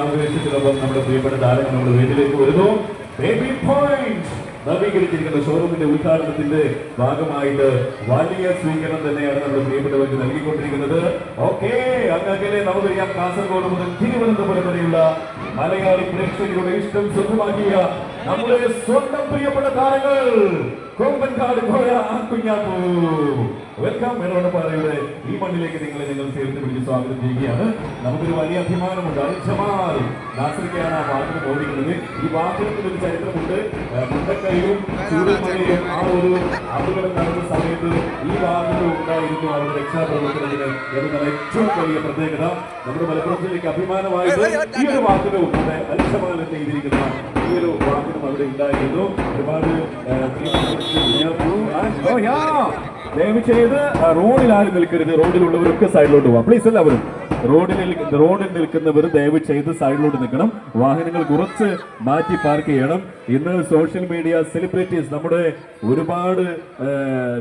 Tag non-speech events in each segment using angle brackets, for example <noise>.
ആവേശത്തിലൊപ്പം നമ്മുടെ പ്രിയപ്പെട്ട താരങ്ങൾ നമ്മുടെ വേദിയിലേക്ക് വരുന്നു. നവീകരിച്ചിരിക്കുന്ന ഷോറൂമിന്റെ ഉദ്ഘാടനത്തിന്റെ ഭാഗമായിട്ട് വലിയ സ്വീകരണം തന്നെയാണ് നമ്മുടെ പ്രിയപ്പെട്ടവർക്ക് നൽകിക്കൊണ്ടിരിക്കുന്നത്. ഓക്കെ അങ്ങനെ നമുക്കറിയാം കാസർഗോഡ് മുതൽ തിരുവനന്തപുരം വരെയുള്ള മലയാളി പ്രേക്ഷകരുടെ ഇഷ്ടം സ്വന്തമാക്കിയ നമ്മുടെ സ്വന്തം പ്രിയപ്പെട്ട താരങ്ങൾ. കൊമ്പൻകാട് കോയ കുഞ്ഞാപ്പൂ. വെൽക്കം മേടവണ്ണപ്പാറയുടെ ഈ മണ്ണിലേക്ക് നിങ്ങളെ നിങ്ങൾ ചേർത്ത് പിടിച്ച് സ്വാഗതം ചെയ്യുകയാണ്. നമുക്കൊരു വലിയ അഭിമാനമുണ്ട്. അൽജമാൽ നാസറിക്കാണ് ആ വാഹനം ഓടിക്കുന്നത്. ഈ വാഹനത്തിന് ഒരു ചരിത്രമുണ്ട്. മുണ്ടക്കൈയും ചൂടുമലയും ആ ഒരു അപകടം നടന്ന സമയത്ത് ഈ വാഹനം ഉണ്ടായിരുന്നു അവരുടെ രക്ഷാപ്രവർത്തനത്തിന് എന്നതാണ് ഏറ്റവും വലിയ പ്രത്യേകത. നമ്മുടെ മലപ്പുറത്തിലേക്ക് ജില്ലയ്ക്ക് അഭിമാനമായത് ഈ ഒരു വാഹനവും ഇവിടെ അൽജമാൽ എഴുതിയിരിക്കുന്ന വാഹനം അവിടെ ഉണ്ടായിരുന്നു ഒരുപാട്. ദയവ് ചെയ്ത് റോഡിൽ ആരും നിൽക്കരുത്. റോഡിലുള്ളവരൊക്കെ സൈഡിലോട്ട് പോവാം. പ്ലീസ് എല്ലാവരും. റോഡിൽ റോഡിൽ നിൽക്കുന്നവർ ദയവ് ചെയ്ത് സൈഡിലോട്ട് നിൽക്കണം. വാഹനങ്ങൾ കുറച്ച് മാറ്റി പാർക്ക് ചെയ്യണം. ഇന്ന് സോഷ്യൽ മീഡിയ സെലിബ്രിറ്റീസ് നമ്മുടെ ഒരുപാട്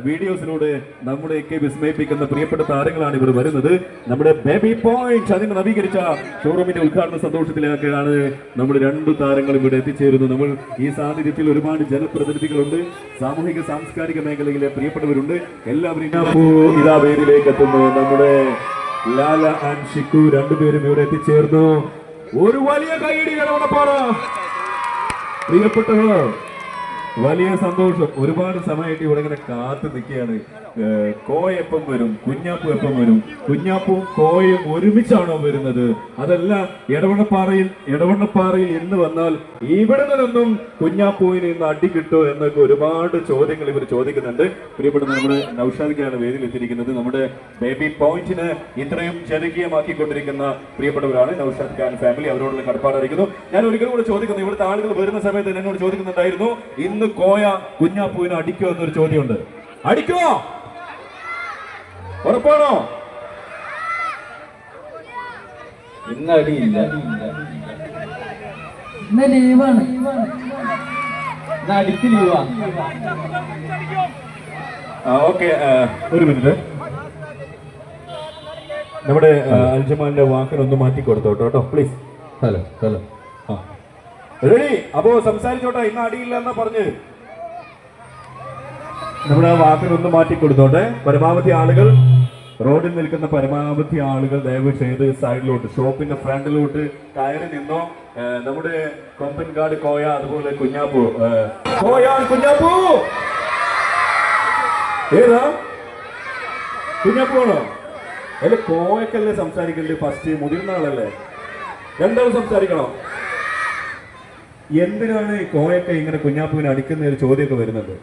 വീഡിയോസിലൂടെ നമ്മുടെയൊക്കെ വിസ്മയിപ്പിക്കുന്ന പ്രിയപ്പെട്ട താരങ്ങളാണ് ഇവർ വരുന്നത്. നമ്മുടെ ബേബി പോയിന്റ് അതിന് നവീകരിച്ച ഷോറൂമിന്റെ ഉദ്ഘാടന സന്തോഷത്തിലേക്കാണ് നമ്മൾ രണ്ടു താരങ്ങളും ഇവിടെ എത്തിച്ചേരുന്നത്. നമ്മൾ ഈ സാന്നിധ്യത്തിൽ ഒരുപാട് ജനപ്രതിനിധികളുണ്ട്. സാമൂഹിക സാംസ്കാരിക മേഖലയിലെ പ്രിയപ്പെട്ടവരുണ്ട്. എല്ലാവരും ഇതാ വേദിയിലേക്ക് എത്തുന്നു. നമ്മുടെ ലാല ആൻഡ് ഷിക്കു രണ്ടുപേരും ഇവിടെ എത്തിച്ചേർന്നു. ഒരു വലിയ കൈയടി ഇടവണപ്പാറ പ്രിയപ്പെട്ടവർ വലിയ സന്തോഷം. ഒരുപാട് സമയമായിട്ട് ഇവിടെ ഇങ്ങനെ കാത്തു നിൽക്കുകയാണ്. ഏഹ് കോയ എപ്പം വരും കുഞ്ഞാപ്പു എപ്പം വരും. കുഞ്ഞാപ്പും കോയും ഒരുമിച്ചാണോ വരുന്നത്? അതല്ല ഇടവണ്ണപ്പാറയിൽ ഇടവണ്ണപ്പാറയിൽ ഇന്ന് വന്നാൽ ഇവിടെ നിന്നൊന്നും കുഞ്ഞാപ്പുവിന് ഇന്ന് അടി കിട്ടോ എന്നൊക്കെ ഒരുപാട് ചോദ്യങ്ങൾ ഇവർ ചോദിക്കുന്നുണ്ട്. പ്രിയപ്പെട്ട നമ്മുടെ നൌഷാദിക്കാണ് വേദിയിൽ എത്തിയിരിക്കുന്നത്. നമ്മുടെ ബേബി പോയിന്റിന് ഇത്രയും ജനകീയമാക്കിക്കൊണ്ടിരിക്കുന്ന പ്രിയപ്പെട്ടവരാണ് നൗഷാദ് ഖാൻ ഫാമിലി അവരോടുള്ള കടപ്പാടായിരിക്കുന്നു ഞാൻ ഒരിക്കലും കൂടെ ചോദിക്കുന്നു ഇവിടുത്തെ ആളുകൾ വരുന്ന സമയത്ത് എന്നോട് ചോദിക്കുന്നുണ്ടായിരുന്നു ഇന്ന് കോയ കുഞ്ഞാപ്പൂവിനെ അടിക്കോ എന്നൊരു ചോദ്യമുണ്ട്. അടിക്കോ? ഉറപ്പാണോ? ഇന്ന് അടിയില്ല ഇന്ന് ലീവാണ്. ഇന്ന് അടിക്ക് ലീവാ. ഓക്കെ ഒരു മിനിറ്റ്. നമ്മുടെ ആ, അൽജമാന്റെ വാക്കിനൊന്ന് മാറ്റി കൊടുത്തോട്ടോ കേട്ടോ പ്ലീസ് ഹലോ ഹലോ. റെഡി. അപ്പോ സംസാരിച്ചോട്ടെ ഇന്ന് അടിയില്ല എന്നാ പറഞ്ഞ്. നമ്മുടെ വാക്കിനൊന്ന് മാറ്റി കൊടുത്തോട്ടെ. പരമാവധി ആളുകൾ റോഡിൽ നിൽക്കുന്ന പരമാവധി ആളുകൾ ദയവ് ചെയ്ത് സൈഡിലോട്ട് ഷോപ്പിന്റെ ഫ്രണ്ടിലോട്ട് കയറി നിന്നോ. നമ്മുടെ കൊമ്പൻകാട് കോയ അതുപോലെ കുഞ്ഞാപ്പു. കോയാൻ കുഞ്ഞാപ്പു! ഏതാ? കുഞ്ഞാപ്പൂ അല്ല കോയക്കല്ലേ സംസാരിക്കേണ്ടത് ഫസ്റ്റ് മുതിർന്ന ആളല്ലേ രണ്ടാളും സംസാരിക്കണോ? എന്തിനാണ് ഈ കോയൊക്കെ ഇങ്ങനെ കുഞ്ഞാപ്പുവിനെ അടിക്കുന്ന ഒരു ചോദ്യമൊക്കെ വരുന്നത്?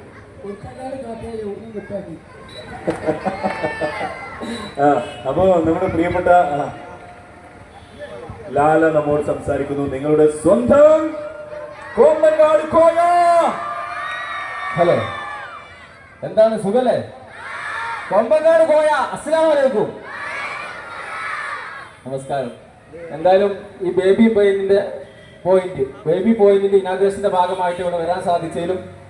ആ, അപ്പോ നമ്മുടെ പ്രിയപ്പെട്ട ലാല നമ്മോട് സംസാരിക്കുന്നു. നിങ്ങളുടെ സ്വന്തം കോമ്പൻകാട് കോയ. ഹലോ. എന്താണ് സുഖല്ലേ? കൊമ്പങ്ങാട് കോയ. അസ്സലാമു അലൈക്കും. നമസ്കാരം. എന്തായാലും ഈ ബേബി പോയിന്റിന്റെ പോയിന്റ് ബേബി പോയിന്റിന്റെ ഇനാഗ്രേഷന്റെ ഭാഗമായിട്ട് ഇവിടെ വരാൻ സാധിച്ചതിലും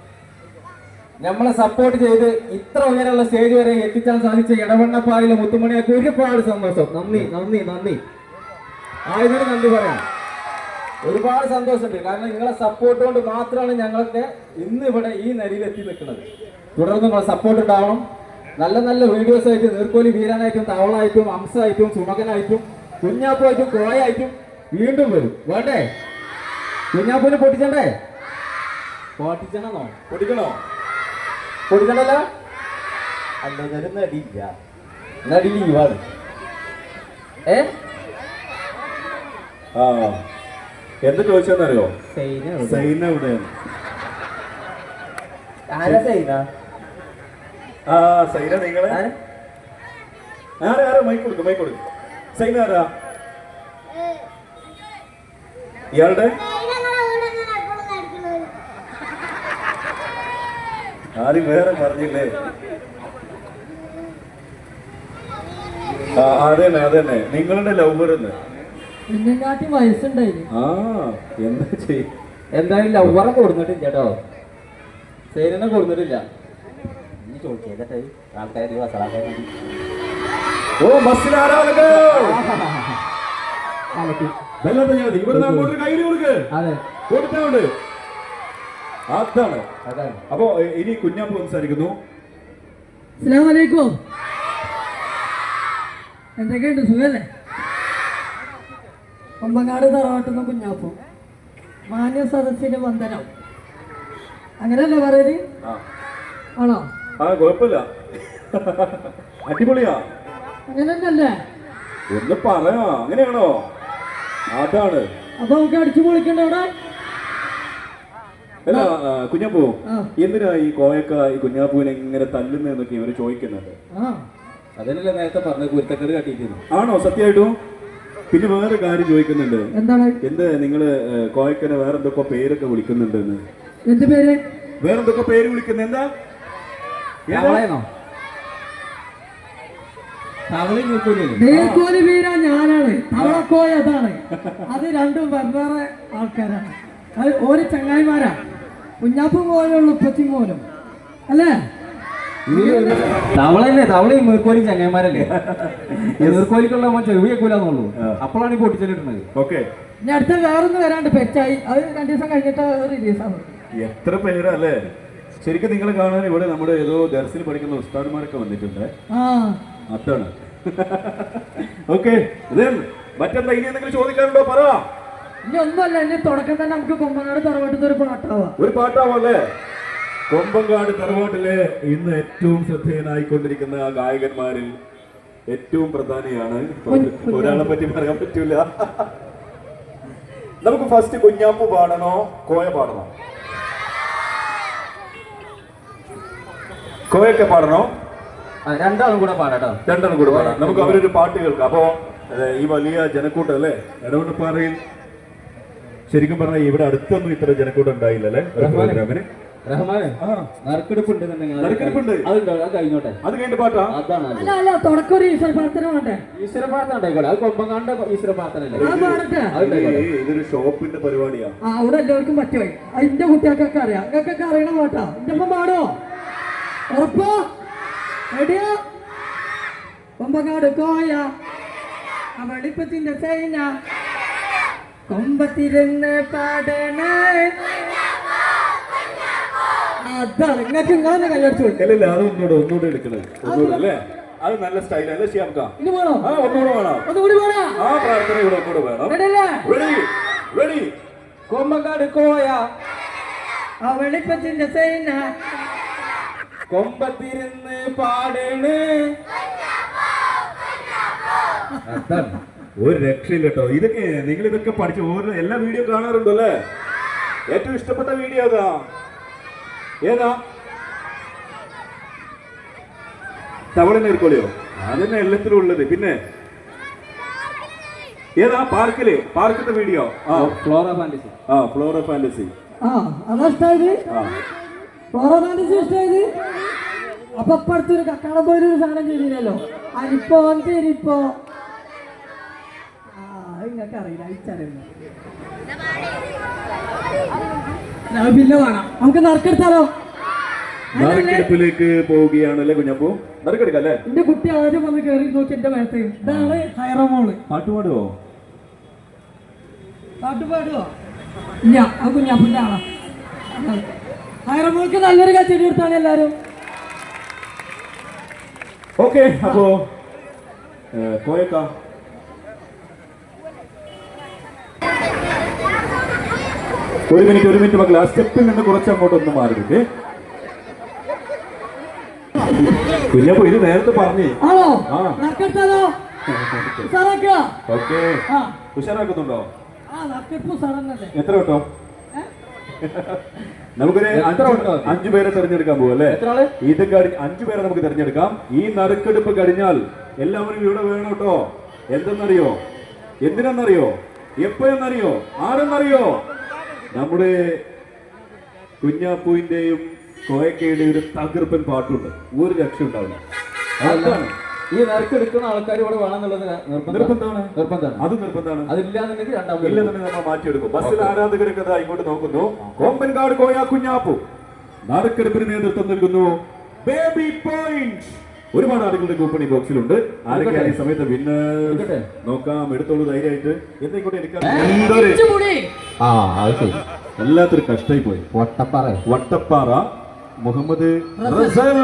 നമ്മളെ സപ്പോർട്ട് ചെയ്ത് ഇത്ര ഉയരമുള്ള സ്റ്റേജ് വരെ എത്തിക്കാൻ സാധിച്ച ഇടവണ്ണപ്പായിലെ മുത്തുമണിയൊക്കെ ഒരുപാട് സന്തോഷം. നന്ദി നന്ദി നന്ദി. ആയതിന് നന്ദി പറയാം. ഒരുപാട് സന്തോഷമുണ്ട്. കാരണം നിങ്ങളെ സപ്പോർട്ട് കൊണ്ട് മാത്രമാണ് ഞങ്ങളൊക്കെ ഇന്ന് ഇവിടെ ഈ നിലയിൽ എത്തി നിൽക്കുന്നത്. തുടർന്ന് നിങ്ങളെ സപ്പോർട്ട് ഉണ്ടാവണം. നല്ല നല്ല വീഡിയോസ് ആയിട്ട് നീർക്കോലി വീരാനായിട്ടും തവളായിട്ടും അംസായിട്ടും ചുമകനായിട്ടും കുഞ്ഞാപ്പുമായിട്ടും കോയായിട്ടും വീണ്ടും വരും. വേണ്ടേ? കുഞ്ഞാപ്പൂന് പൊട്ടിച്ചണ്ടേ? പൊട്ടിച്ചണോ? പൊടിക്കണോ പൊട്ടിച്ചണ്ടല്ലോ അല്ല ഇതൊരു നടിയില്ല. നടി ലീവാണ്. ഏ? ആ. എന്ത് ചോദിച്ചെന്നറിയോ? സൈന സൈന എവിടെയാണ്? ആരാ സൈന? ആ സൈന നിങ്ങളെ? ആരാ? ആരാ ആരാ? മൈക്ക് കൊടുക്കും മൈക്ക് കൊടുക്കും. സൈന ആരാ? ഇയാളുടെ? ആരും വേറെ പറഞ്ഞില്ലേ? ആ അതന്നെ അതന്നെ. നിങ്ങളുടെ ലവ് എന്ന് നിന്നെക്കാട്ടി വയസ്സുണ്ടായിരുന്നു ആ എന്താ ചെയ്യും എന്തായാലും ലവറെ കൊടുത്തിട്ടില്ല കേട്ടോ സൈനെ കൊടുത്തിട്ടില്ല. നീ ചോദിക്കേട്ടെ ആൾക്കാർ വസളാക്കാൻ ഓ ബസ്സിൽ ആരാധകർ? വേണ്ടി ഞാൻ ഇവിടെ കൊടുക്ക്. അതെ. കൊടുത്തോണ്ട് അതാണ് അതാണ്. അപ്പോ ഇനി കുഞ്ഞാപ്പ് സംസാരിക്കുന്നു. അസ്സലാമു അലൈക്കും എന്തൊക്കെയുണ്ട്? സുഖല്ലേ? കൊമ്പങ്ങാട് തറവാട്ടുന്ന കുഞ്ഞാപ്പു. മാന്യ സദസ്സിന് വന്ദനം. അങ്ങനല്ലേ പറയൽ? ആണോ? ആ കുഴപ്പമില്ല. അടിപൊളിയാ. അങ്ങനല്ലേ ഒന്ന് പറയാ. അങ്ങനെയാണോ? അതാണ്. അപ്പൊ നമുക്ക് അടിച്ചു പൊളിക്കണ്ട അവിടെ? അല്ല കുഞ്ഞാപ്പൂ എന്തിനാ ഈ കോയക്ക ഈ കുഞ്ഞാപ്പൂവിനെ ഇങ്ങനെ തല്ലുന്നതെന്നൊക്കെ ഇവർ ചോദിക്കുന്നുണ്ട് ആ. അതല്ലേ നേരത്തെ പറഞ്ഞ കുരുത്തക്കേട് കാട്ടിയിരുന്നു ആണോ? സത്യമായിട്ടും? പിന്നെ വേറെ കാര്യം ചോദിക്കുന്നുണ്ട്. എന്താണ്? എന്ത് നിങ്ങൾ കോയക്കനെ വേറെ എന്തൊക്കെ പേരൊക്കെ വിളിക്കുന്നുണ്ടെന്ന്? എന്ത് പേര്? വേറെ എന്തൊക്കെ പേര് വിളിക്കുന്നത് എന്താ? നോക്കൂലേ വീര ഞാനാണ്. തവളക്കോയ അതാണ്. അത് രണ്ടും വെവ്വേറെ ആൾക്കാരാണ്. അത് ഒരു ചങ്ങായിമാരാ. കുഞ്ഞാപ്പും പോലെയുള്ള ഉപ്പച്ചും മോനും അല്ലേ തവളല്ലേ തവളയും മേർക്കോലും ചങ്ങന്മാരല്ലേ മേർക്കോലിക്കുള്ള നമ്മൾ ചെവി വെക്കൂലെന്നുള്ളൂ അപ്പോഴാണ് ഈ പൊട്ടിച്ചെല്ലിട്ടുന്നത് ഓക്കെ. ഇനി അടുത്ത വേറൊന്ന് വരാണ്ട് പെറ്റായി. അത് രണ്ടു ദിവസം കഴിഞ്ഞിട്ട് റിലീസാണ് എത്ര പേരാ അല്ലേ? ശരിക്കും നിങ്ങൾ കാണാൻ ഇവിടെ നമ്മുടെ ഏതോ ദർശനം പഠിക്കുന്ന ഉസ്താദ്മാരൊക്കെ വന്നിട്ടുണ്ട്. ആ. അതാണ്. <laughs> ഓക്കെ. മറ്റെന്താ ഇനി എന്തെങ്കിലും ചോദിക്കാനുണ്ടോ? പറ. ഇനി ഒന്നുമല്ല ഇനി തുടക്കം തന്നെ നമുക്ക് കൊമ്പനാട് തറവാട്ടിൽ ഒരു പാട്ടാവാം. ഒരു പാട്ടാവല്ലേ? കൊമ്പങ്കാട് തറവാട്ടിലെ ഇന്ന് ഏറ്റവും ശ്രദ്ധേയനായിക്കൊണ്ടിരിക്കുന്ന ആ ഗായകന്മാരിൽ ഏറ്റവും പ്രധാനിയാണ്. ഒരാളെ പറ്റി പറയാൻ പറ്റൂല. നമുക്ക് ഫസ്റ്റ് കുഞ്ഞാപ്പു പാടണോ? കോയ പാടണോ? കോയൊക്കെ പാടണോ? രണ്ടാളും കൂടെ പാടാട്ടോ രണ്ടാളും കൂടെ പാടാം. നമുക്ക് അവരൊരു പാട്ട് കേൾക്കാം. അപ്പോ ഈ വലിയ ജനക്കൂട്ടം അല്ലേ? ഇടവണ്ണപ്പാറയിൽ ശരിക്കും പറഞ്ഞാൽ ഇവിടെ അടുത്തൊന്നും ഇത്ര ജനക്കൂട്ടം ഉണ്ടായില്ല അല്ലേ? പ്രോഗ്രാമിന്? നറുക്കെടുപ്പുണ്ട്? അതുണ്ടോ അത് കഴിഞ്ഞോട്ടെ. അത് കഴിഞ്ഞ പാട്ടാ? അതാണ് അല്ല അല്ല തുടക്കം ഒരു ഈശ്വര പ്രാർത്ഥന വേണ്ടേ? ഈശ്വര പ്രാർത്ഥന ഉണ്ടായിക്കോട്ടെ. അത് കൊമ്പങ്ങാണ്ട ഈശ്വര പ്രാർത്ഥന അല്ലേ? ആ പാടട്ടെ ഇത് ഇതൊരു ഷോപ്പിന്റെ പരിപാടിയാ. അവിടെ എല്ലാവർക്കും പറ്റുമോ അതിന്റെ കുട്ടികൾക്കൊക്കെ അറിയാം. നിങ്ങൾക്കൊക്കെ അറിയണ പാട്ടാ. എന്റെ ഒപ്പം പാടോ? ഉറപ്പോ? റെഡിയോ? കൊമ്പങ്ങാട് കോയ ആ വെളിപ്പത്തിന്റെ സൈന. കൊമ്പത്തിരുന്ന് പാടണേ. അതാണ്. നിങ്ങൾക്ക് കൈയടിച്ചു അല്ലല്ല അത് ഒന്നുകൂടെ ഒന്നുകൂടെ അല്ലേ? അത് നല്ല സ്റ്റൈൽ അല്ലേ ശ്യാംക ഇനി വേണോ? ആ ഒന്നുകൂടെ വേണം? ഒന്നുകൂടി വേണോ? ആ പ്രാർത്ഥന ഇവിടെ ഒന്നുകൂടെ വേണം. റെഡി റെഡി കോയ ആ വെളിപ്പത്തിന്റെ സൈന. കൊമ്പത്തിരുന്ന് പാടേണ്. അതാണ്. ഒരു രക്ഷയില്ല കേട്ടോ. ഇതൊക്കെ നിങ്ങൾ ഇതൊക്കെ പഠിച്ച് ഓരോ എല്ലാ വീഡിയോ കാണാറുണ്ടോ അല്ലേ ഏറ്റവും ഇഷ്ടപ്പെട്ട വീഡിയോ ഏതാ? ഏതാ? തവള നേർക്കോളിയോ അതന്നെ എല്ലാത്തിലും ഉള്ളത്. പിന്നെ? ഏതാ? പാർക്കിൽ? പാർക്കിന്റെ വീഡിയോ ആ. Flora Fantasy. ആ ഫ്ലോറ ഫാന്റസി. ആ അതാ ഇഷ്ടായത്? ആ. ഫ്ലോറോമാൻഡിസ് ഇഷ്ടായത്? അപ്പൊ ഇപ്പൊ അടുത്തൊരു കക്കാടം പോയൊരു സാധനം ചെയ്തില്ലല്ലോ അരിപ്പോ തിരിപ്പോ നിങ്ങൾക്ക് അറിയില്ല അയച്ചറിയില്ല ഞാൻ പിന്നെ നമുക്ക് നറുക്കെടുത്താലോ? നറുക്കെടുപ്പിലേക്ക് പോവുകയാണല്ലേ കുഞ്ഞപ്പൂ? നറുക്കെടുക്കാം അല്ലേ എന്റെ കുട്ടി ആദ്യം വന്ന് കയറി നോക്കി എന്റെ മേലത്തെ ഇതാണ് ഹൈറമോൾ. പാട്ട് പാടുവോ? പാട്ട് പാടുവോ? ഇല്ല ആ കുഞ്ഞാപ്പിന്റെ ആളാ. ഹൈറമോൾക്ക് നല്ലൊരു കച്ചടി എടുത്താണ് എല്ലാരും. ഓക്കെ അപ്പോ കോയക്ക ഒരു മിനിറ്റ് ഒരു മിനിറ്റ് മക്കളെ ആ സ്റ്റെപ്പിൽ നിന്ന് കുറച്ച് അങ്ങോട്ട് ഒന്ന് മാറി നിൽക്ക് കുഞ്ഞപ്പോ ഇത് നേരത്തെ പറഞ്ഞേ. ഓക്കെ. ഉഷാറാക്കുന്നുണ്ടോ? എത്ര കേട്ടോ നമുക്കൊരു അഞ്ച് പേരെ തെരഞ്ഞെടുക്കാൻ പോകും അല്ലേ? ഇത് അഞ്ചു പേരെ നമുക്ക് തിരഞ്ഞെടുക്കാം. ഈ നറുക്കെടുപ്പ് കഴിഞ്ഞാൽ എല്ലാവരും ഇവിടെ വേണം കേട്ടോ. എന്തെന്നറിയോ? എന്തിനെന്നറിയോ? എപ്പോഴെന്നറിയോ? ആരെന്നറിയോ? നമ്മുടെ കുഞ്ഞാപ്പൂവിന്റെയും കോയക്കയുടെ ഒരു തകർപ്പൻ പാട്ടുണ്ട്. ഒരു രക്ഷ ഉണ്ടാവില്ല. അതാണ്. ഈ നറുക്കെടുക്കുന്ന ആൾക്കാർ ഇവിടെ വേണമെന്നുള്ളത് നിർബന്ധം നിർബന്ധമാണ്. നിർബന്ധമാണ്. അത് നിർബന്ധമാണ്. അതില്ലാന്നുണ്ടെങ്കിൽ രണ്ടാമത് ഇല്ലെന്നുണ്ടെങ്കിൽ നമ്മൾ മാറ്റിയെടുക്കും. ബസ്സിൽ ആരാധകരൊക്കെ ഇങ്ങോട്ട് നോക്കുന്നു. കോമ്പൻകാട് കോയ കുഞ്ഞാപ്പു. നറുക്കെടുപ്പിന് നേതൃത്വം നൽകുന്നു ബേബി പോയിന്റ്. ഒരുപാട് ആളുകളുടെ കൂപ്പൺ ഈ ബോക്സിലുണ്ട്. ആരൊക്കെയാണ് ഈ സമയത്ത് വിന്നർ നോക്കാം. എടുത്തോളൂ ധൈര്യമായിട്ട്. എന്തെങ്കിലും. ആ അത് ശരി. വല്ലാത്തൊരു കഷ്ടായി പോയി. വട്ടപ്പാറ. വട്ടപ്പാറ മുഹമ്മദ് റസൽ.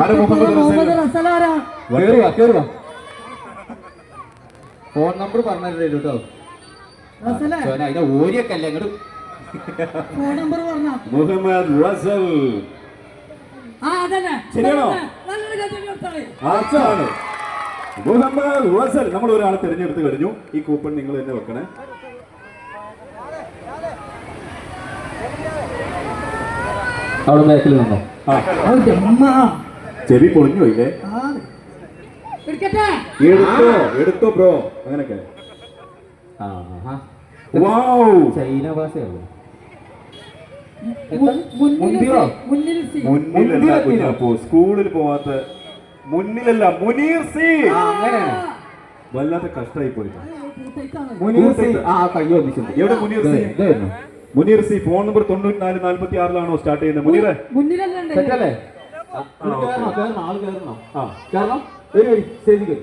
ആരാ മുഹമ്മദ് റസൽ? റസലാരാ കേറുക കേറുക ഫോൺ നമ്പർ പറഞ്ഞല്ലോ കേട്ടോ. റസലെ. അതിനെ ഓരിയൊക്കെ അല്ലേ ഇങ്ങോട്ട് ഫോൺ നമ്പർ പറഞ്ഞോ. മുഹമ്മദ് റസൽ. ആ അതന്നെ. ശരിയാണോ? നല്ലൊരു റസൽ നമ്മൾ ഒരാളെ തിരഞ്ഞെടുത്ത് കഴിഞ്ഞു. ഈ കൂപ്പൺ നിങ്ങൾ തന്നെ വെക്കണേ. അവിടെ ബാക്കിൽ നിന്നോ? ആ. അമ്മ ചെവി പൊളിഞ്ഞു പോയില്ലേ എടുത്തോ? എടുത്തോ ബ്രോ. അങ്ങനൊക്കെ ചൈന? കുഞ്ഞപ്പോ സ്കൂളിൽ പോവാത്ത മുന്നിലല്ല മുനീർ സി. അങ്ങനെ. അങ്ങനെയാണ് വല്ലാത്ത കഷ്ടായി പോയി മുനീർ സി. ആ കയ്യോ എവിടെ മുനീർ സി? ഇതായിരുന്നു മുനീർ സി ഫോൺ നമ്പർ തൊണ്ണൂറ്റി നാല് നാല്പത്തി ആറിലാണോ സ്റ്റാർട്ട് ചെയ്യുന്നത്? മുനീറെ. മുന്നിലല്ലേ? സെറ്റല്ലേ ആൾ ആ. സ്റ്റേജിൽ കയറി.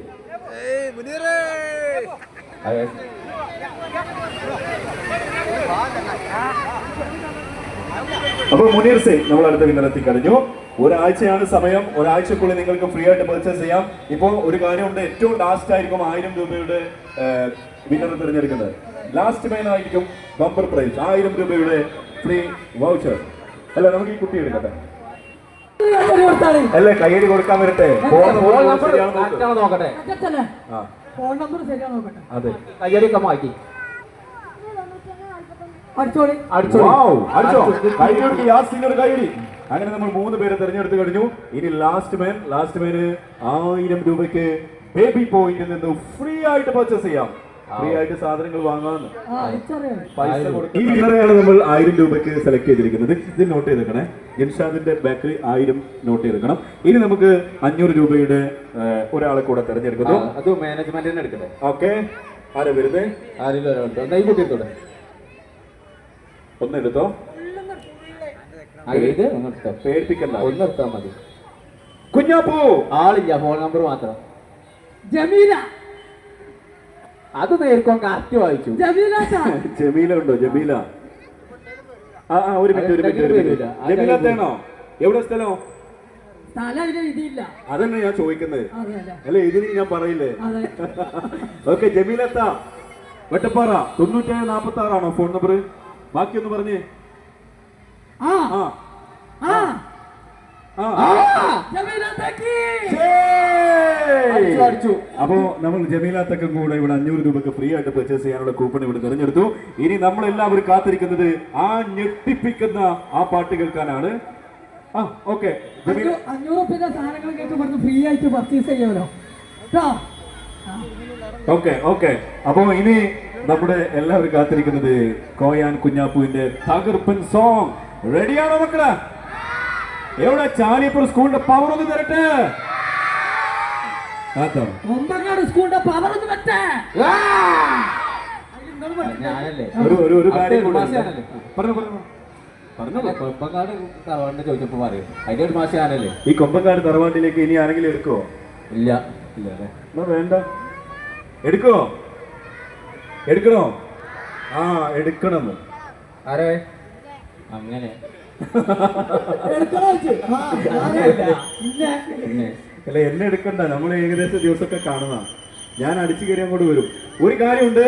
അപ്പോൾ മുനീർ സിംഗ് നമ്മൾ അടുത്ത വിന്നർ കഴിഞ്ഞു ഒരാഴ്ചയാണ് സമയം. ഒരാഴ്ചക്കുള്ളിൽ നിങ്ങൾക്ക് ഫ്രീ ആയിട്ട് പർച്ചേസ് ചെയ്യാം. ഇപ്പോൾ ഒരു കാര്യമുണ്ട്. ഏറ്റവും ലാസ്റ്റ് ആയിരിക്കും ആയിരം രൂപയുടെ വിന്നർ തിരഞ്ഞെടുക്കുന്നത്. ലാസ്റ്റ് മെയിൻ ആയിരിക്കും ബമ്പർ പ്രൈസ് ആയിരം രൂപയുടെ ഫ്രീ വൗച്ചർ അല്ല നമുക്ക് ഈ കുട്ടി എടുക്കട്ടെ. അല്ലേ കയ്യടി കൊടുക്കാൻ വരട്ടെ. ഫോൺ ഫോൺ നമ്പർ ശരിയാണോ നോക്കട്ടെ? അതെ ആ. ഫോൺ നമ്പർ ശരിയാ നോക്കട്ടെ. അതെ. കയ്യടിയൊക്കെ മാറ്റി. അടിച്ചോളി. കൈയടി. അങ്ങനെ നമ്മൾ മൂന്ന് പേരെ തിരഞ്ഞെടുത്ത് കഴിഞ്ഞു. ഇനി ലാസ്റ്റ് മാൻ ലാസ്റ്റ് മാന് ആയിരം രൂപയ്ക്ക് ബേബി പോയിന്റിൽ നിന്ന് ഫ്രീ ആയിട്ട് പർച്ചേസ് ചെയ്യാം. ഫ്രീ ആയിട്ട് സാധനങ്ങൾ വാങ്ങാന്ന് ഈ വിന്നറെയാണ് നമ്മൾ ആയിരം രൂപയ്ക്ക് സെലക്ട് ചെയ്തിരിക്കുന്നത്. ഇത് നോട്ട് ചെയ്തേക്കണേ. ഇൻഷാദിന്റെ ബേക്കറി ആയിരം നോട്ട് ചെയ്തേക്കണം. ഇനി നമുക്ക് അഞ്ഞൂറ് രൂപയുടെ ഒരാളെ കൂടെ തിരഞ്ഞെടുക്കുന്നു. അത് മാനേജ്മെന്റിനെ എടുക്കട്ടെ. ഓക്കെ ആരാ വരുന്നത് ആരെങ്കിലും ഒരാളുണ്ടോ. എന്നാ ഈ കുട്ടി എടുത്തോടെ ഒന്ന് എടുത്തോ ആ ഏത്? ഒന്ന് എടുത്തോ പേടിപ്പിക്കണ്ട. ഒന്ന് എടുത്താൽ മതി. കുഞ്ഞാപ്പൂ! ആളില്ല ഫോൺ നമ്പർ മാത്രം. ജമീല. അത് നേർക്കോ കാറ്റ് വായിച്ചു. ജമീല. <laughs> ജമീല ഉണ്ടോ? ജമീല. ആ ആ ഒരു മിനിറ്റ് ഒരു മിനിറ്റ് ഒരു മിനിറ്റ്. ജമീല തേണോ? എവിടെ സ്ഥലം? അതന്നെ ഞാൻ ചോദിക്കുന്നത്. അല്ലെ ഇതിന് ഞാൻ പറയില്ലേ? <laughs> ഓക്കെ ജമീലത്ത വെട്ടപ്പാറ തൊണ്ണൂറ്റേഴ് നാപ്പത്തി ആറാണോ ഫോൺ നമ്പർ ബാക്കിയൊന്ന് പറഞ്ഞേ. ആ. ആ. അപ്പോ നമ്മൾ ജമീലാത്തക്കും കൂടെ ഇവിടെ അഞ്ഞൂറ് രൂപക്ക് ഫ്രീ ആയിട്ട് പർച്ചേസ് ചെയ്യാനുള്ള കൂപ്പൺ ഇവിടെ തിരഞ്ഞെടുത്തു. ഇനി നമ്മൾ എല്ലാവരും കാത്തിരിക്കുന്നത് ആ ഞെട്ടിപ്പിക്കുന്ന ആ പാട്ട് കേൾക്കാനാണ്. ആ ഓക്കെ അഞ്ഞൂറ് ഫ്രീ ആയിട്ട് പർച്ചേസ് ചെയ്യാമല്ലോ. ഓക്കെ ഓക്കെ അപ്പോ ഇനി നമ്മുടെ എല്ലാവരും കാത്തിരിക്കുന്നത് കോയാൻ കുഞ്ഞാപ്പുവിന്റെ തകർപ്പൻ സോങ് റെഡിയാണോ മക്കളെ? എവിടെ? ചാലിയപ്പുറം സ്കൂളിന്റെ പവർ ഒന്ന് തരട്ടെ. ഒമ്പങ്ങാട് സ്കൂളിന്റെ പവർ ഒന്ന് ഈ കൊമ്പങ്കാട് തറവാട്ടിലേക്ക് ഇനി ആരെങ്കിലും എടുക്കോ ഇല്ല ഇല്ല വേണ്ട. എടുക്കോ എടുക്കണോ? ആ എടുക്കണം. ആരേ? <laughs> അങ്ങനെ. അല്ല എന്നെ എടുക്കണ്ട. നമ്മൾ ഏകദേശം ദിവസമൊക്കെ കാണുന്ന ഞാൻ അടിച്ചു കയറി അങ്ങോട്ട് വരും. ഒരു കാര്യമുണ്ട്.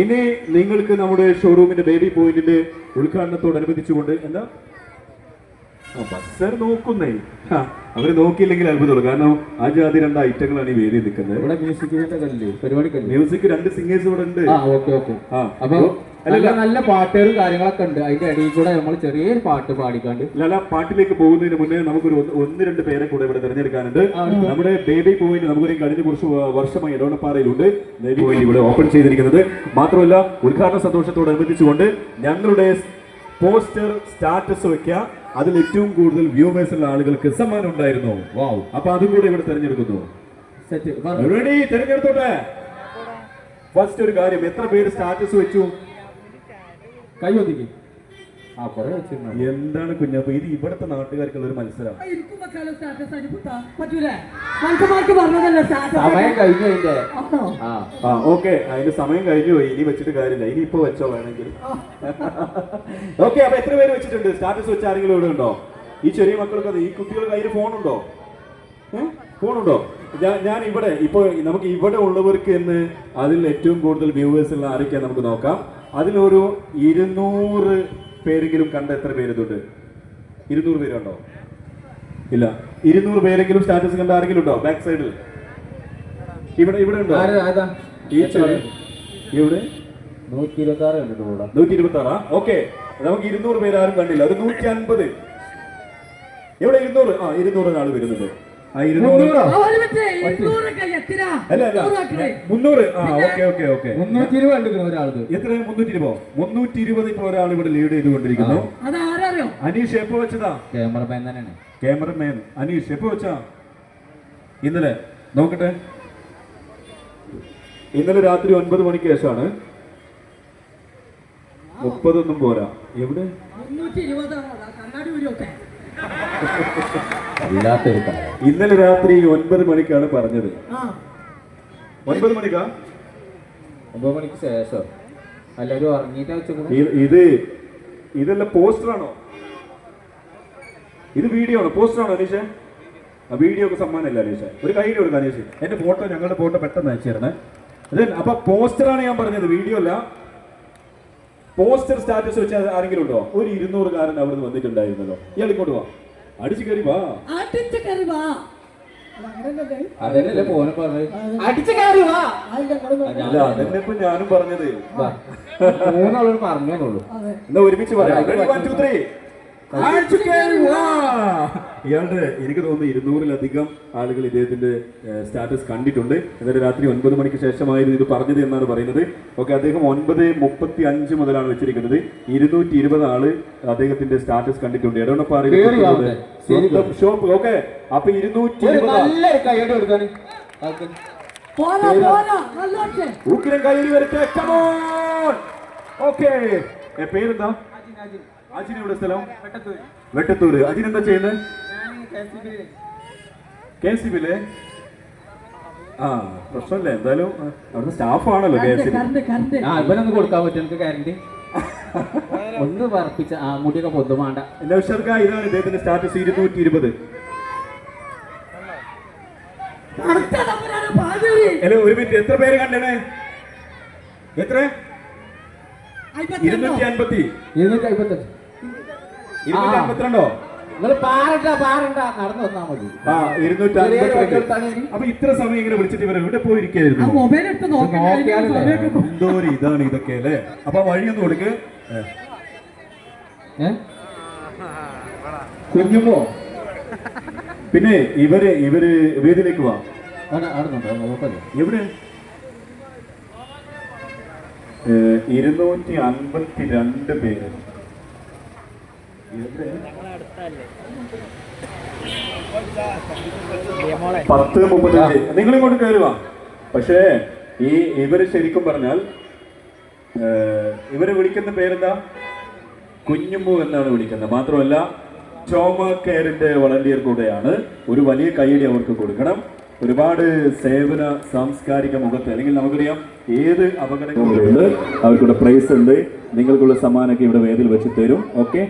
ഇനി നിങ്ങൾക്ക് നമ്മുടെ ഷോറൂമിന്റെ ബേബി പോയിന്റിന്റെ ഉദ്ഘാടനത്തോടനുബന്ധിച്ചുകൊണ്ട് എന്താ? ബസ്സർ നോക്കുന്നേ. അവർ നോക്കിയില്ലെങ്കിൽ അത്ഭുതമുള്ളൂ. കാരണം ആ ജാതി രണ്ട് ഐറ്റങ്ങളാണ് ഈ വേദി നിൽക്കുന്നത്. ഇവിടെ മ്യൂസിക് പരിപാടി മ്യൂസിക് രണ്ട് സിംഗേഴ്സ് ഇവിടെ ഉണ്ട്. ആ ഓക്കെ ഓക്കെ ആ അപ്പൊ നല്ല പാട്ടുകളും കാര്യങ്ങളൊക്കെ ഉണ്ട്. അതിന്റെ ഇടയിൽ കൂടെ നമ്മൾ ചെറിയൊരു പാട്ട് പാടിക്കാണ്ട്. അല്ല പാട്ടിലേക്ക് പോകുന്നതിന് മുന്നേ നമുക്കൊരു ഒന്ന് ഒന്ന് രണ്ട് പേരെ കൂടെ ഇവിടെ തിരഞ്ഞെടുക്കാനുണ്ട്. നമ്മുടെ ബേബി പോയിന്റ് നമുക്കൊരു കഴിഞ്ഞ കുറച്ച് വർഷമായി ഇടവണപ്പാറയിലുണ്ട് ബേബി പോയിന്റ് ഇവിടെ ഓപ്പൺ ചെയ്തിരിക്കുന്നത്. മാത്രമല്ല ഉദ്ഘാടന സന്തോഷത്തോടനുബന്ധിച്ചുകൊണ്ട് ഞങ്ങളുടെ പോസ്റ്റർ സ്റ്റാറ്റസ് വെക്കുക അതിൽ ഏറ്റവും കൂടുതൽ വ്യൂവേഴ്സ് ഉള്ള ആളുകൾക്ക് സമ്മാനം ഉണ്ടായിരുന്നു. വാവ് അപ്പൊ അതും കൂടെ ഇവിടെ തിരഞ്ഞെടുക്കുന്നു. റെഡി തിരഞ്ഞെടുത്തോട്ടെ. ഫസ്റ്റ് ഒരു കാര്യം എത്ര പേര് സ്റ്റാറ്റസ് വെച്ചു? കൈ ഒതുക്കി. എന്താണ് കുഞ്ഞപ്പ ഇത് ഇവിടുത്തെ നാട്ടുകാർക്കുള്ള ഒരു മത്സരം എനിക്കും വെക്കാലോ സ്റ്റാറ്റസ് അനുഭൂത്ത പറ്റൂലേ? മനുഷ്യന്മാർക്ക് പറഞ്ഞതല്ലേ സ്റ്റാറ്റസ് സമയം കഴിഞ്ഞു അതിന്റെ. ആണോ? ആ. ആ ഓക്കെ. അതിന്റെ സമയം കഴിഞ്ഞു പോയി. ഇനി വെച്ചിട്ട് കാര്യമില്ല. ഇനി ഇപ്പൊ വെച്ചോ വേണമെങ്കിൽ. ഓക്കെ അപ്പൊ എത്ര പേര് വെച്ചിട്ടുണ്ട്? സ്റ്റാറ്റസ് വെച്ച ആരെങ്കിലും ഇവിടെ ഉണ്ടോ? ഈ ചെറിയ മക്കൾക്ക് ഈ കുട്ടികളുടെ കയ്യിൽ ഫോണുണ്ടോ? ഫോണുണ്ടോ? ഞാൻ ഞാൻ ഇവിടെ. ഇപ്പോൾ നമുക്ക് ഇവിടെ ഉള്ളവർക്ക് എന്ന് അതിൽ ഏറ്റവും കൂടുതൽ വ്യൂവേഴ്സ് ഉള്ള ആരൊക്കെയാണ് നമുക്ക് നോക്കാം. അതിലൊരു ഇരുന്നൂറ് പേരെങ്കിലും കണ്ട എത്ര പേരുണ്ട് ഇരുന്നൂറ് പേരുണ്ടോ? ഇല്ല. ഇരുന്നൂറ് പേരെങ്കിലും സ്റ്റാറ്റസ് കണ്ട ആരെങ്കിലും ഉണ്ടോ? ബാക്ക് സൈഡിൽ ഇവിടെ ഇവിടെ ഉണ്ടോ? ഇവിടെ ഈ ഇരുപത്തി ആറ് നൂറ്റി ഇരുപത്തി ആറാ ഓക്കെ നമുക്ക് ഇരുന്നൂറ് പേര് ആരും കണ്ടില്ല. ഒരു നൂറ്റി അൻപത് എവിടെ ഇരുന്നൂറ്? ആ ഇരുന്നൂറ് ആൾ വരുന്നുണ്ട് മുന്നൂറ്റി ഇരുപത് ഇപ്പൊ ഒരാൾ ഇവിടെ ലീഡ് ചെയ്തുകൊണ്ടിരിക്കുന്നു. അനീഷ് എപ്പോ വെച്ചതാ? ക്യാമറമാൻ തന്നെയാണ്. ക്യാമറമാൻ. അനീഷ് എപ്പോ വെച്ചാ? ഇന്നലെ. നോക്കട്ടെ. ഇന്നലെ രാത്രി ഒൻപത് മണിക്ക് ശേഷമാണ്. മുപ്പതൊന്നും പോരാ. എവിടെ? ഇല്ലാത്തൊരു ഇന്നലെ രാത്രി ഒൻപത് മണിക്കാണ് പറഞ്ഞത്. ഒൻപത് മണിക്കാ? ഒമ്പത് മണിക്ക് ശേഷം. എല്ലാവരും ഒരു ഇത് ഇതല്ല പോസ്റ്റർ ആണോ ഇത് വീഡിയോ ആണോ? പോസ്റ്റർ ആണോ അനീഷ്? ആ വീഡിയോ ഒക്കെ സമ്മാനമല്ല അനീഷ്? ഒരു കൈ കൊടുക്കാം അനീഷ്. എന്റെ ഫോട്ടോ ഞങ്ങളുടെ ഫോട്ടോ പെട്ടെന്ന് അയച്ചു തരണേ. Then, അപ്പൊ പോസ്റ്റർ ആണ് ഞാൻ പറഞ്ഞത് വീഡിയോ അല്ല. പോസ്റ്റർ സ്റ്റാറ്റസ് വെച്ച ആരെങ്കിലും ഉണ്ടോ? ഒരു ഇരുന്നൂറുകാരൻ അവിടുന്ന് വന്നിട്ടുണ്ടായിരുന്നല്ലോ. ഇയാൾ ഇങ്ങോട്ട് വാ. അടിച്ചു കയറി വാ. അടിച്ചു കയറി വാ. അതല്ലേ പോനെ പറഞ്ഞത്? അടിച്ച് കയറി വാ. അല്ല അതന്നെ ഇപ്പൊ ഞാനും പറഞ്ഞത്. മൂന്നാളോട് പറഞ്ഞോളൂ അതെ. എന്നാ ഒരുമിച്ച് പറയാം. ഇയാളുടെ എനിക്ക് തോന്നുന്നു ഇരുന്നൂറിലധികം ആളുകൾ ഇദ്ദേഹത്തിന്റെ സ്റ്റാറ്റസ് കണ്ടിട്ടുണ്ട്. എന്നിട്ട് രാത്രി ഒൻപത് മണിക്ക് ശേഷമായിരുന്നു ഇത് പറഞ്ഞത് എന്നാണ് പറയുന്നത്. ഓക്കെ അദ്ദേഹം ഒൻപത് മുപ്പത്തി അഞ്ച് മുതലാണ് വെച്ചിരിക്കുന്നത്. ഇരുന്നൂറ്റി ഇരുപത് ആൾ അദ്ദേഹത്തിന്റെ സ്റ്റാറ്റസ് കണ്ടിട്ടുണ്ട്. സ്വന്തം ഷോപ്പ്. ഓക്കെ അപ്പൊ ഇരുന്നൂറ്റി ഇരുപത് കയ്യിൽ വരട്ടെ. ഓക്കെ. പേരെന്താ? അജിന് എവിടെ സ്ഥലം? വെട്ടത്തൂര്. അജിൻ എന്താ ചെയ്യുന്നത് കെ സി ബിയിലെ? ആ പ്രശ്നമില്ല. എന്തായാലും അവിടുത്തെ സ്റ്റാഫ് കെ എസ് കറണ്ട് ആ ഇവനൊന്ന് കൊടുക്കാൻ പറ്റും എനിക്ക് കരണ്ട് <laughs> ഒന്ന് പറപ്പിച്ച ആ മുടിയൊക്കെ പൊതു വേണ്ട നൗഷർക്ക ഇതാണ് ഇദ്ദേഹത്തിന്റെ സ്റ്റാറ്റസ്. ഇരുന്നൂറ്റി ഇരുപത്. അല്ല ഒരു മിനിറ്റ്. എത്ര പേര് കണ്ടേ എത്ര? ഇരുന്നൂറ്റി അൻപത്തി. ഇരുന്നൂറ്റി അമ്പത്തഞ്ച് ഇരുന്നൂറ്റി. അൻപത്തിരണ്ടോ നിങ്ങൾ നടന്നു വന്നാ മതി. ആ ഇരുന്നൂറ്റി ചെറിയ അപ്പൊ ഇത്ര സമയം ഇങ്ങനെ വിളിച്ചിട്ട് ഇവർ എവിടെ ആ പോയിരിക്കായിരുന്നു മൊബൈൽ എടുത്ത് എന്തോ ഒരു ഇതാണ് ഇതൊക്കെ അല്ലേ? അപ്പൊ വഴിയൊന്നും കൊടുക്ക്. കുഞ്ഞുമോ? പിന്നെ ഇവർ ഇവർ വേദിയിലേക്ക് വാ. എവിടെ? ഇരുന്നൂറ്റി അൻപത്തി രണ്ട് പേര്? പത്ത് മുപ്പത്തഞ്ച്. നിങ്ങൾ ഇങ്ങോട്ട് കയറുക പക്ഷേ ഈ ഇവർ ശരിക്കും പറഞ്ഞാൽ ഇവർ വിളിക്കുന്ന പേരെന്താ? കുഞ്ഞുമു എന്നാണ് വിളിക്കുന്നത്. മാത്രമല്ല ചോമ കെയറിന്റെ വളണ്ടിയർ കൂടെയാണ്. ഒരു വലിയ കൈയടി അവർക്ക് കൊടുക്കണം. ഒരുപാട് സേവന സാംസ്കാരിക മുഖത്ത് അല്ലെങ്കിൽ നമുക്കറിയാം ഏത് അപകടങ്ങളുണ്ട് അവർക്കുള്ള പ്രൈസ് ഉണ്ട്. നിങ്ങൾക്കുള്ള സമ്മാനമൊക്കെ ഇവിടെ വേദിയിൽ വെച്ച് തരും. ഓക്കെ